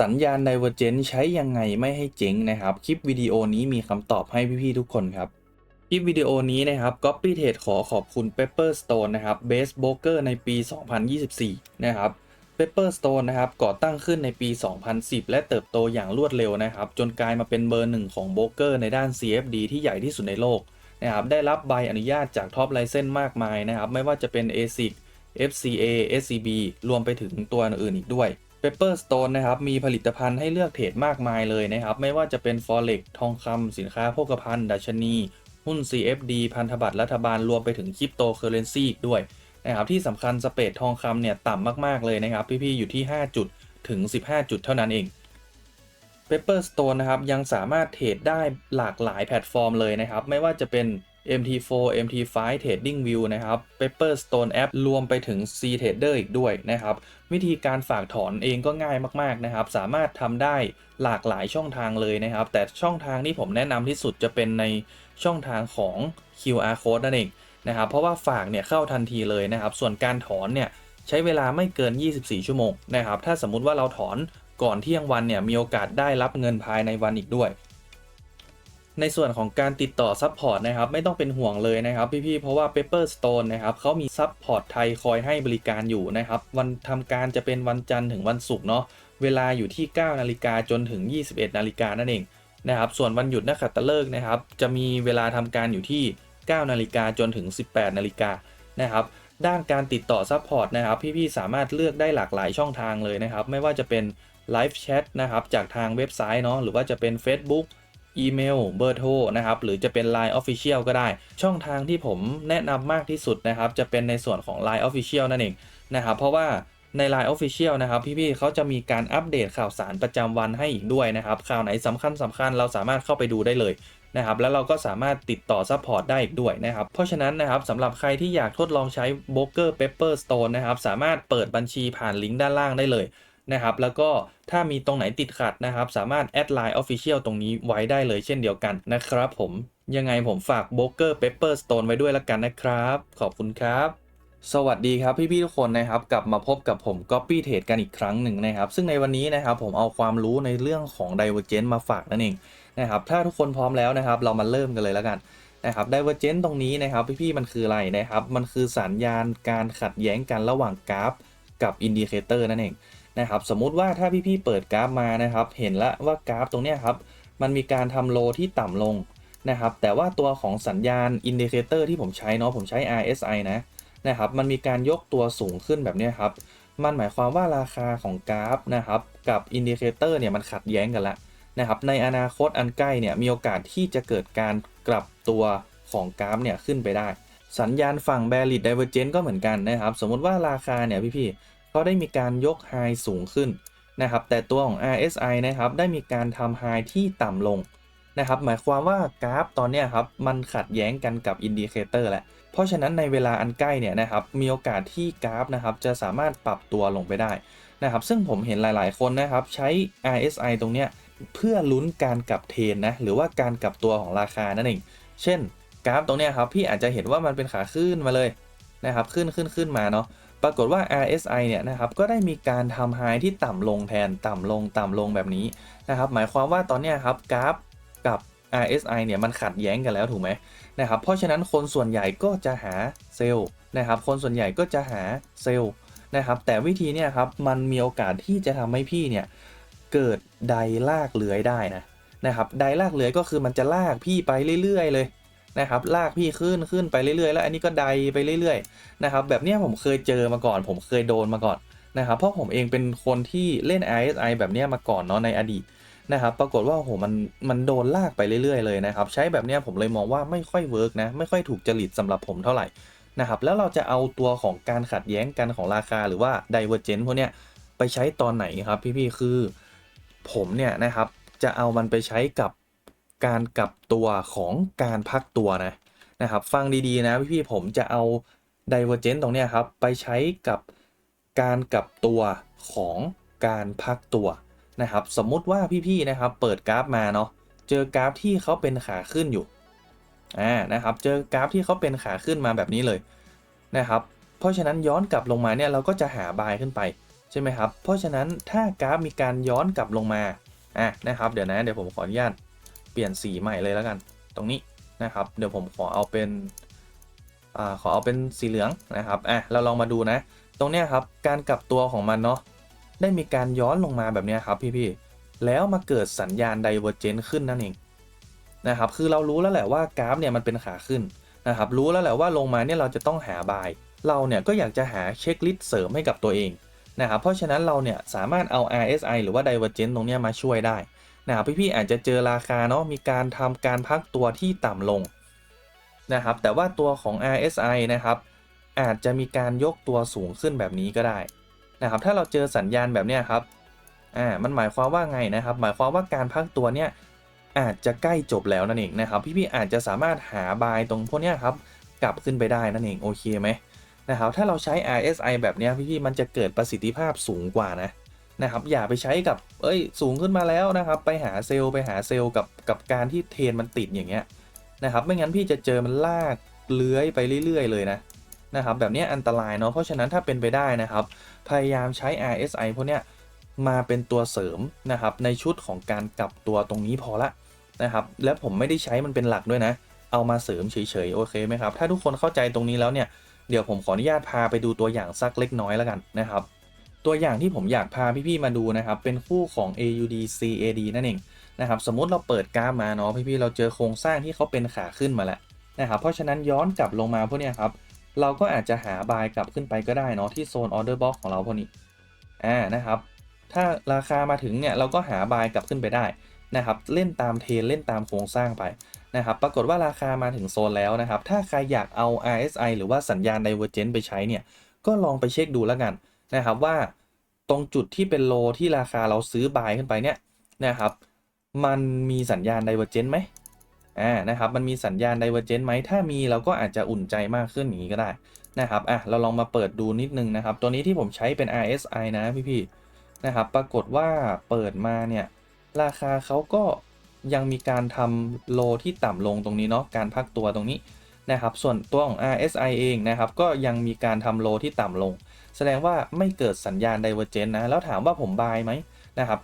สัญญาณ Divergent ใช้ยังไงไม่ให้เจ๊งนะครับ คลิปวิดีโอนี้มีคำตอบให้พี่ๆทุกคนครับ คลิปวิดีโอนี้นะครับ Copy Trade ขอขอบคุณ Pepperstone นะครับ Base Broker ในปี 2024 นะครับ Pepperstone นะครับก่อตั้งขึ้นในปี 2010 และเติบโตอย่างรวดเร็วนะครับ จนกลายมาเป็นเบอร์หนึ่งของโบรกเกอร์ในด้าน CFD ที่ใหญ่ที่สุดในโลกนะครับได้รับใบอนุญาตจากท็อปไลเซนมากมายนะครับ ไม่ว่าจะเป็น ASIC FCA SCB รวมไปถึงตัวอื่นอีกด้วย Pepperstone นะครับมีผลิตภัณฑ์ให้เลือกเทรดมากมายเลยนะครับ ไม่ว่าจะเป็น Forex ทองคำสินค้าโภคภัณฑ์ดัชนี หุ้น CFD พันธบัตรรัฐบาลรวมไปถึงคริปโตเคอเรนซีอีกด้วยนะครับที่สำคัญสเปดทองคำเนี่ยต่ำมาก ๆ เลยนะครับ พี่ๆอยู่ที่ 5 จุดถึง 15 จุดเท่านั้นเอง Pepperstone นะครับยังสามารถเทรดได้หลากหลายแพลตฟอร์มเลยนะครับ ไม่ว่าจะเป็น MT4 MT5 Trading View นะครับ Pepperstone App รวมไปถึง C Trader อีกด้วยนะครับ วิธีการฝากถอนเองก็ง่ายมากๆนะครับ สามารถทำได้หลากหลายช่องทางเลยนะครับ แต่ช่องทางที่ผมแนะนำที่สุดจะเป็นในช่องทางของ QR Code นั่นเองนะครับ เพราะว่าฝากเนี่ยเข้าทันทีเลยนะครับ ส่วนการถอนเนี่ยใช้เวลาไม่เกิน 24 ชั่วโมงนะครับ ถ้าสมมุติว่าเราถอนก่อนเที่ยงวันเนี่ยมีโอกาสได้รับเงินภายในวันอีกด้วย ในส่วนของการติดต่อซัพพอร์ตนะครับไม่ต้องเป็นห่วงเลยนะครับพี่ๆเพราะว่า Pepperstone นะครับเขามีซัพพอร์ตไทยคอยให้บริการอยู่นะครับวันทำการจะเป็นวันจันทร์ถึงวันศุกร์เนาะเวลาอยู่ที่ 9 นาฬิกาจนถึง 21 นาฬิกานั่นเองนะครับส่วนวันหยุดนักขัตฤกษ์นะครับจะมีเวลาทำการอยู่ที่ 9 นาฬิกาจนถึง 18 นาฬิกานะครับด้านการติดต่อซัพพอร์ตนะครับพี่ๆสามารถเลือกได้หลากหลายช่องทางเลยนะครับไม่ว่าจะเป็นไลฟ์แชทนะครับจากทางเว็บไซต์เนาะหรือว่าจะเป็น Facebook อีเมล เบอร์โทรนะครับ หรือจะเป็น Line Official ก็ได้ ช่องทางที่ผมแนะนำมากที่สุดนะครับ จะเป็นในส่วนของ Line Official นั่นเองนะครับ เพราะว่าใน Line Official นะครับ พี่ๆเขาจะมีการอัปเดตข่าวสารประจำวันให้อีกด้วยนะครับ ข่าวไหนสำคัญสำคัญเราสามารถเข้าไปดูได้เลยนะครับ แล้วเราก็สามารถติดต่อซัพพอร์ตได้อีกด้วยนะครับ เพราะฉะนั้นนะครับสำหรับใครที่อยากทดลองใช้ b r o k e r Pepper Stone นะครับ สามารถเปิดบัญชีผ่านลิงก์ด้านล่างได้เลย นะครับ แล้วก็ถ้ามีตรงไหนติดขัดนะครับ สามารถแอดไลน์ Official ตรงนี้ไว้ได้เลยเช่นเดียวกันนะครับผมยังไงผมฝาก b r o k e r Pepper Stone ไว้ด้วยละกันนะครับ ขอบคุณครับสวัสดีครับพี่ๆทุกคนนะครับกลับมาพบกับผม Copy Trade กันอีกครั้งหนึ่งนะครับ ซึ่งในวันนี้นะครับผมเอาความรู้ในเรื่องของ Divergent มาฝากนั่นเองนะครับถ้าทุกคนพร้อมแล้วนะครับ เรามาเริ่มกันเลยแล้วกันนะครับ Divergent ตรงนี้นะครับพี่ๆมันคืออะไรนะครับ มันคือสัญญาณการขัดแย้งกันระหว่างกราฟกับอินดิเคเตอร์นั่นเอง นะครับสมมุติว่าถ้าพี่ๆเปิดกราฟมานะครับ เห็นแล้วว่ากราฟตรงนี้ครับมันมีการทำโลที่ต่ำลงนะครับแต่ว่าตัวของสัญญาณอินดิเคเตอร์ที่ผมใช้เนาะผมใช้ RSI นะนะครับมันมีการยกตัวสูงขึ้นแบบนี้ครับมันหมายความว่าราคาของกราฟนะครับกับอินดิเคเตอร์เนี่ยมันขัดแย้งกันแล้วนะครับในอนาคตอันใกล้เนี่ยมีโอกาสที่จะเกิดการกลับตัวของกราฟเนี่ยขึ้นไปได้ สัญญาณฝั่ง bearish divergence ก็เหมือนกันนะครับ สมมติว่าราคาเนี่ยพี่ๆ เขาได้มีการยกไฮสูงขึ้นนะครับแต่ตัวของ RSI นะครับได้มีการทำไฮที่ต่ำลงนะครับหมายความว่ากราฟตอนนี้ครับมันขัดแย้งกันกับอินดิเคเตอร์แหละ เพราะฉะนั้นในเวลาอันใกล้เนี่ยนะครับมีโอกาสที่กราฟนะครับจะสามารถปรับตัวลงไปได้นะครับซึ่งผมเห็นหลาย ๆ คนนะครับใช้ RSI ตรงเนี้ยเพื่อลุ้นการกลับเทรนนะหรือว่าการกลับตัวของราคานั่นเอง เช่นกราฟตรงเนี้ยครับพี่อาจจะเห็นว่ามันเป็นขาขึ้นมาเลยนะครับขึ้นขึ้นขึ้นมาเนาะ ปรากฏว่า RSI เนี่ยนะครับก็ได้มีการทำไฮที่ต่ำลงแทนต่ำลงต่ำลงแบบนี้นะครับหมายความว่าตอนนี้ครับกราฟกับ RSI เนี่ยมันขัดแย้งกันแล้วถูกไหมนะครับเพราะฉะนั้นคนส่วนใหญ่ก็จะหาเซลล์นะครับคนส่วนใหญ่ก็จะหาเซลล์นะครับแต่วิธีเนี่ยครับมันมีโอกาสที่จะทำให้พี่เนี่ยเกิดไดลากเลื้อยได้นะนะครับไดลากเลื้อยก็คือมันจะลากพี่ไปเรื่อยๆเลย นะครับลากพี่ขึ้นขึ้นไปเรื่อยๆ แล้วอันนี้ก็ไดไปเรื่อยๆนะครับแบบนี้ผมเคยเจอมาก่อน ผมเคยโดนมาก่อนนะครับเพราะผมเองเป็นคนที่เล่น RSI แบบนี้มาก่อนเนาะในอดีตนะครับปรากฏว่าโหมันมันโดนลากไปเรื่อยๆเลยนะครับใช้แบบนี้ผมเลยมองว่าไม่ค่อยเวิร์กนะไม่ค่อยถูกจริตสำหรับผมเท่าไหร่นะครับแล้วเราจะเอาตัวของการขัดแย้งกันของราคาหรือว่า Divergence พวกเนี้ยไปใช้ตอนไหนครับพี่ๆคือผมเนี่ยนะครับจะเอามันไปใช้กับ การกลับตัวของการพักตัวนะนะครับฟังดีๆนะพี่ๆผมจะเอา d i v e r g e n c ตรงนี้ครับไปใช้กับการกลับตัวของการพักตัวนะครับสมมุติว่าพี่ๆนะครับเปิดกราฟมาเนาะเจอกราฟที่เขาเป็นขาขึ้นอยู่อ่านะครับเจอกราฟที่เขาเป็นขาขึ้นมาแบบนี้เลยนะครับเพราะฉะนั้นย้อนกลับลงมาเนี่ยเราก็จะหาบายขึ้นไปใช่ไหมครับเพราะฉะนั้นถ้ากราฟมีการย้อนกลับลงมาอะนะครับเดี๋ยวนะเดี๋ยวผมขออนุญาต เปลี่ยนสีใหม่เลยแล้วกัน ตรงนี้นะครับ เดี๋ยวผมขอเอาเป็นอ่าขอเอาเป็นสีเหลืองนะครับอะเราลองมาดูนะ ตรงเนี้ยครับการกลับตัวของมันเนาะได้มีการย้อนลงมาแบบเนี้ยครับพี่ๆแล้วมาเกิดสัญญาณไดเวอร์เจนขึ้นนั่นเองนะครับคือเรารู้แล้วแหละว่ากราฟเนี่ยมันเป็นขาขึ้นนะครับรู้แล้วแหละว่าลงมาเนี่ยเราจะต้องหาบาย เราเนี่ยก็อยากจะหาเช็คลิสต์เสริมให้กับตัวเองนะครับเพราะฉะนั้นเราเนี่ยสามารถเอา RSI หรือว่า Divergence ตรงเนี้ยมาช่วยได้ นะครับพี่ๆอาจจะเจอราคาเนาะมีการทำการพักตัวที่ต่ำลงนะครับแต่ว่าตัวของ RSI นะครับอาจจะมีการยกตัวสูงขึ้นแบบนี้ก็ได้นะครับถ้าเราเจอสัญญาณแบบเนี้ยครับอ่ามันหมายความว่าไงนะครับ หมายความว่าการพักตัวเนี้ยอาจจะใกล้จบแล้วนั่นเองนะครับ พี่ๆอาจจะสามารถหาบายตรงพวกเนี้ยครับกลับขึ้นไปได้นั่นเองโอเคไหมนะครับถ้าเราใช้ RSI แบบเนี้ยพี่ๆมันจะเกิดประสิทธิภาพสูงกว่านะ นะครับอย่าไปใช้กับเอ้ยสูงขึ้นมาแล้วนะครับ ไปหาเซลล์ไปหาเซลล์กับกับการที่เทรนมันติดอย่างเงี้ยนะครับไม่งั้นพี่จะเจอมันลากเลื้อยไปเรื่อย ๆ เลยนะนะครับแบบนี้อันตรายเนาะเพราะฉะนั้นถ้าเป็นไปได้นะครับ พยายามใช้ RSI พวกเนี้ยมาเป็นตัวเสริมนะครับในชุดของการกลับตัวตรงนี้พอละนะครับและผมไม่ได้ใช้มันเป็นหลักด้วยนะ เอามาเสริมเฉยๆโอเคไหมครับถ้าทุกคนเข้าใจตรงนี้แล้วเนี่ยเดี๋ยวผมขออนุญาตพาไปดูตัวอย่างสักเล็กน้อยแล้วกันนะครับ ตัวอย่างที่ผมอยากพาพี่ๆมาดูนะครับ เป็นคู่ของ AUD CAD นั่นเองนะครับ สมมติเราเปิดกราฟมาเนาะพี่ๆเราเจอโครงสร้างที่เขาเป็นขาขึ้นมาแล้วนะครับ เพราะฉะนั้นย้อนกลับลงมาพวกนี้ครับ เราก็อาจจะหาบายกลับขึ้นไปก็ได้เนาะที่โซนออเดอร์บ็อกของเราพวกนี้ อ่านะครับ ถ้าราคามาถึงเนี่ยเราก็หาบายกลับขึ้นไปได้นะครับ เล่นตามเทรนเล่นตามโครงสร้างไปนะครับ ปรากฏว่าราคามาถึงโซนแล้วนะครับ ถ้าใครอยากเอา RSI หรือว่าสัญญาณ Divergence ไปใช้เนี่ย ก็ลองไปเช็คดูแล้วกัน นะครับว่าตรงจุดที่เป็นโลที่ราคาเราซื้อบายขึ้นไปเนี่ยนะครับมันมีสัญญาณ Divergence ไหมอ่านะครับมันมีสัญญาณ Divergence ไหมถ้ามีเราก็อาจจะอุ่นใจมากขึ้นอย่างนี้ก็ได้นะครับอะเราลองมาเปิดดูนิดนึงนะครับ ตัวนี้ที่ผมใช้เป็น RSI นะพี่ๆนะครับปรากฏว่าเปิดมาเนี่ยราคาเขาก็ยังมีการทำโลที่ต่ำลงตรงนี้เนาะการพักตัวตรงนี้นะครับส่วนตัวของ RSI เองนะครับก็ยังมีการทำโลที่ต่ำลง แสดงว่าไม่เกิดสัญญาณ Divergence นะ แล้วถามว่าผมบายไหมนะครับ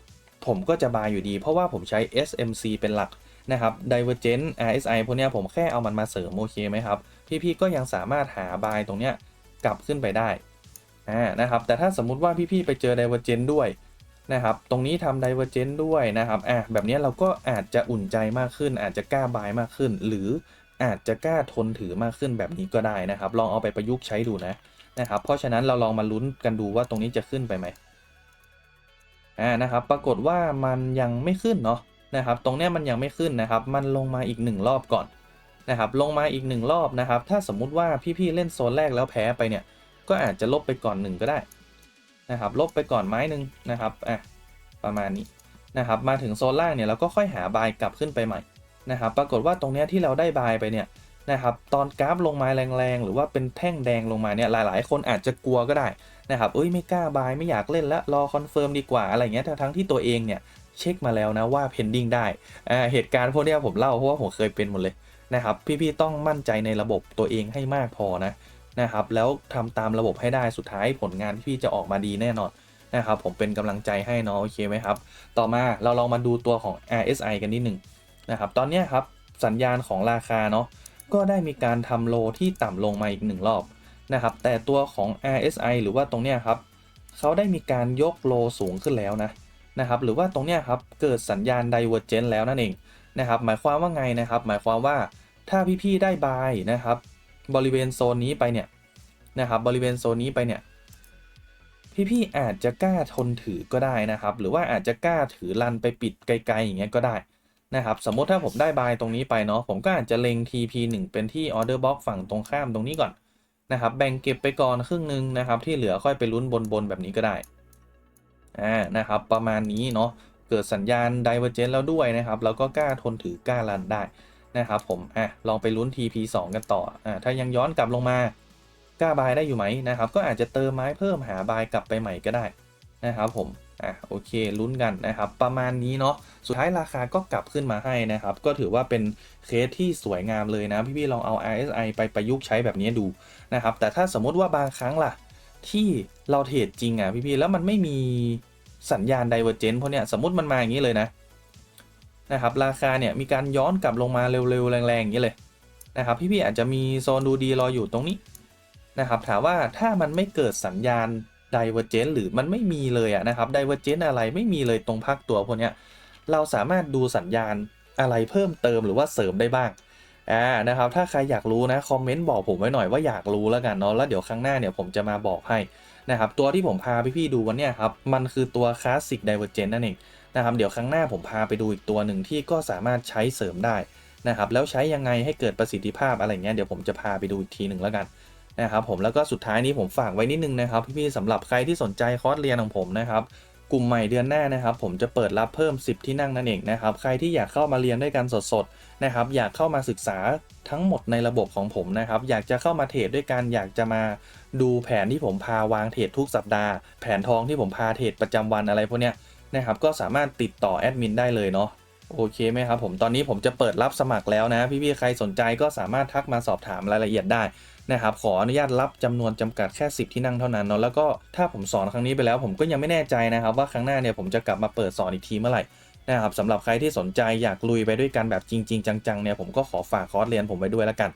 ผมก็จะบายอยู่ดี เพราะว่าผมใช้ SMC เป็นหลักนะครับ Divergent RSI พวกเนี้ยผมแค่เอามันมาเสริมโอเคไหมครับ พี่ๆก็ยังสามารถหาบายตรงเนี้ยกลับขึ้นไปได้อ่านะครับ แต่ถ้าสมมุติว่าพี่ๆไปเจอ Divergent ด้วยนะครับ ตรงนี้ทำ Divergent ด้วยนะครับอะแบบเนี้ยเราก็อาจจะอุ่นใจมากขึ้น อาจจะกล้าบายมากขึ้น หรืออาจจะกล้าทนถือมากขึ้นแบบนี้ก็ได้นะครับ ลองเอาไปประยุกต์ใช้ดูนะ นะครับเพราะฉะนั้นเราลองมาลุ้นกันดูว่าตรงนี้จะขึ้นไปไหมอ่านะครับปรากฏว่ามันยังไม่ขึ้นเนาะนะครับตรงเนี้ยมันยังไม่ขึ้นนะครับ มันลงมาอีก 1 รอบก่อนนะครับลงมาอีก 1 รอบนะครับ ถ้าสมมุติว่าพี่ๆเล่นโซนแรกแล้วแพ้ไปเนี่ย ก็อาจจะลบไปก่อน 1 ก็ได้นะครับลบไปก่อนไม้หนึ่งนะครับอะประมาณนี้นะครับมาถึงโซนล่างเนี่ยเราก็ค่อยหาบายกลับขึ้นไปใหม่นะครับปรากฏว่าตรงเนี้ยที่เราได้บายไปเนี่ย นะครับตอนกราฟลงมาแรงๆ หรือว่าเป็นแท่งแดงลงมาเนี่ยหลายๆ คนอาจจะกลัวก็ได้นะครับเอ้ยไม่กล้าบายไม่อยากเล่นแล้วรอคอนเฟิร์มดีกว่าอะไรเงี้ยทั้งที่ตัวเองเนี่ยเช็คมาแล้วนะว่า pending ได้อ่าเหตุการณ์พวกนี้ผมเล่าเพราะว่าผมเคยเป็นหมดเลยนะครับพี่ๆต้องมั่นใจในระบบตัวเองให้มากพอนะนะครับแล้วทำตามระบบให้ได้สุดท้ายผลงานพี่จะออกมาดีแน่นอนนะครับผมเป็นกำลังใจให้เนาะโอเคไหมครับ ต่อมาเราลองมาดูตัวของ RSI กันนิดหนึ่งนะครับตอนนี้ครับสัญญาณของราคาเนาะ ก็ได้มีการทำโลที่ต่ำลงมาอีกหนึ่งรอบนะครับ แต่ตัวของ RSI หรือว่าตรงเนี้ยครับเขาได้มีการยกโลสูงขึ้นแล้วนะนะครับหรือว่าตรงเนี้ยครับเกิดสัญญาณ Divergence แล้วนั่นเองนะครับหมายความว่าไงนะครับ หมายความว่าถ้าพี่ๆได้บายนะครับ บริเวณโซนนี้ไปเนี่ยนะครับบริเวณโซนนี้ไปเนี่ยพี่ๆอาจจะกล้าทนถือก็ได้นะครับ หรือว่าอาจจะกล้าถือรันไปปิดไกลๆอย่างเงี้ยก็ได้ นะครับสมมติถ้าผมได้บายตรงนี้ไปเนาะผมก็อาจจะเล็ง TP1 เป็นที่ Order Box ฝั่งตรงข้ามตรงนี้ก่อนนะครับแบ่งเก็บไปก่อนครึ่งหนึ่งนะครับที่เหลือค่อยไปลุ้นบนๆแบบนี้ก็ได้อ่านะครับประมาณนี้เนาะเกิดสัญญาณ Divergence แล้วด้วยนะครับแล้วก็กล้าทนถือกล้ารันได้นะครับผมอะลองไปลุ้น TP2 กันต่ออ่าถ้ายังย้อนกลับลงมากล้าบายได้อยู่ไหมนะครับก็อาจจะเติมไม้เพิ่มหาบายกลับไปใหม่ก็ได้นะครับผม อะโอเคลุ้นกันนะครับประมาณนี้เนาะสุดท้ายราคาก็กลับขึ้นมาให้นะครับ ก็ถือว่าเป็นเคสที่สวยงามเลยนะ พี่ๆลองเอา RSI ไปประยุกต์ใช้แบบนี้ดูนะครับแต่ถ้าสมมติว่าบางครั้งล่ะ ที่เราเทรดจริงอะพี่ๆแล้วมันไม่มีสัญญาณไดเวอร์เจนพวกเนี้ยสมมติมันมาอย่างนี้เลยนะนะครับราคาเนี่ยมีการย้อนกลับลงมาเร็วๆ แรงๆ อย่างนี้เลยนะครับพี่ๆอาจจะมีโซนดูดีรออยู่ตรงนี้นะครับถามว่าถ้ามันไม่เกิดสัญญาณ ดเวอร์เจนหรือมันไม่มีเลยอะนะครับไดเวอร์เจนอะไรไม่มีเลยตรงภาคตัวพวกเนี้ยเราสามารถดูสัญญาณอะไรเพิ่มเติมหรือว่าเสริมได้บ้างอ่านะครับถ้าใครอยากรู้นะคอมเมนต์บอกผมไว้หน่อยว่าอยากรู้แล้วกันเนาะแล้วเดี๋ยวครั้งหน้าเนี่ยผมจะมาบอกให้นะครับตัวที่ผมพาพี่ๆดูวันเนี้ยครับมันคือตัว Classic Divergent นั่นเองนะครับเดี๋ยวครั้งหน้าผมพาไปดูอีกตัวหนึ่งที่ก็สามารถใช้เสริมได้นะครับแล้วใช้ยังไงให้เกิดประสิทธิภาพอะไรเงี้ยเดี๋ยวผมจะพาไปดูอีกทีหนึ่งแล้วกัน นะครับผมแล้วก็สุดท้ายนี้ผมฝากไว้นิดนึงนะครับพี่ๆสำหรับใครที่สนใจคอร์สเรียนของผมนะครับกลุ่มใหม่เดือนหน้านะครับผมจะเปิดรับเพิ่ม 10 ที่นั่งนั่นเองนะครับใครที่อยากเข้ามาเรียนด้วยกันสดๆนะครับอยากเข้ามาศึกษาทั้งหมดในระบบของผมนะครับอยากจะเข้ามาเทรดด้วยกันอยากจะมาดูแผนที่ผมพาวางเทรดทุกสัปดาห์ แผนทองที่ผมพาเทรดประจำวันอะไรพวกเนี้ยนะครับก็สามารถติดต่อแอดมินได้เลยเนาะโอเคไหมครับผมตอนนี้ผมจะเปิดรับสมัครแล้วนะพี่ๆใครสนใจก็สามารถทักมาสอบถามรายละเอียดได้ นะครับขออนุญาตรับจำนวนจำกัดแค่ 10 ที่นั่งเท่านั้นเนาะแล้วก็ถ้าผมสอนครั้งนี้ไปแล้ว ผมก็ยังไม่แน่ใจนะครับ ว่าครั้งหน้าเนี่ยผมจะกลับมาเปิดสอนอีกทีเมื่อไหร่นะครับสำหรับใครที่สนใจอยากลุยไปด้วยกันแบบจริง ๆ จังๆเนี่ยผมก็ขอฝากคอร์สเรียนผมไว้ด้วยแล้วกัน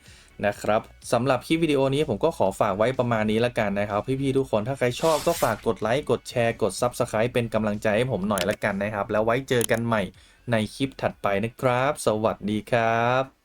นะครับสำหรับคลิปวิดีโอนี้ผมก็ขอฝากไว้ประมาณนี้แล้วกันนะครับ พี่ๆทุกคนถ้าใครชอบก็ฝากกดไลค์กดแชร์กด Subscribe เป็นกำลังใจให้ผมหน่อยละกันนะครับ แล้วไว้เจอกันใหม่ในคลิปถัดไปนะครับ สวัสดีครับ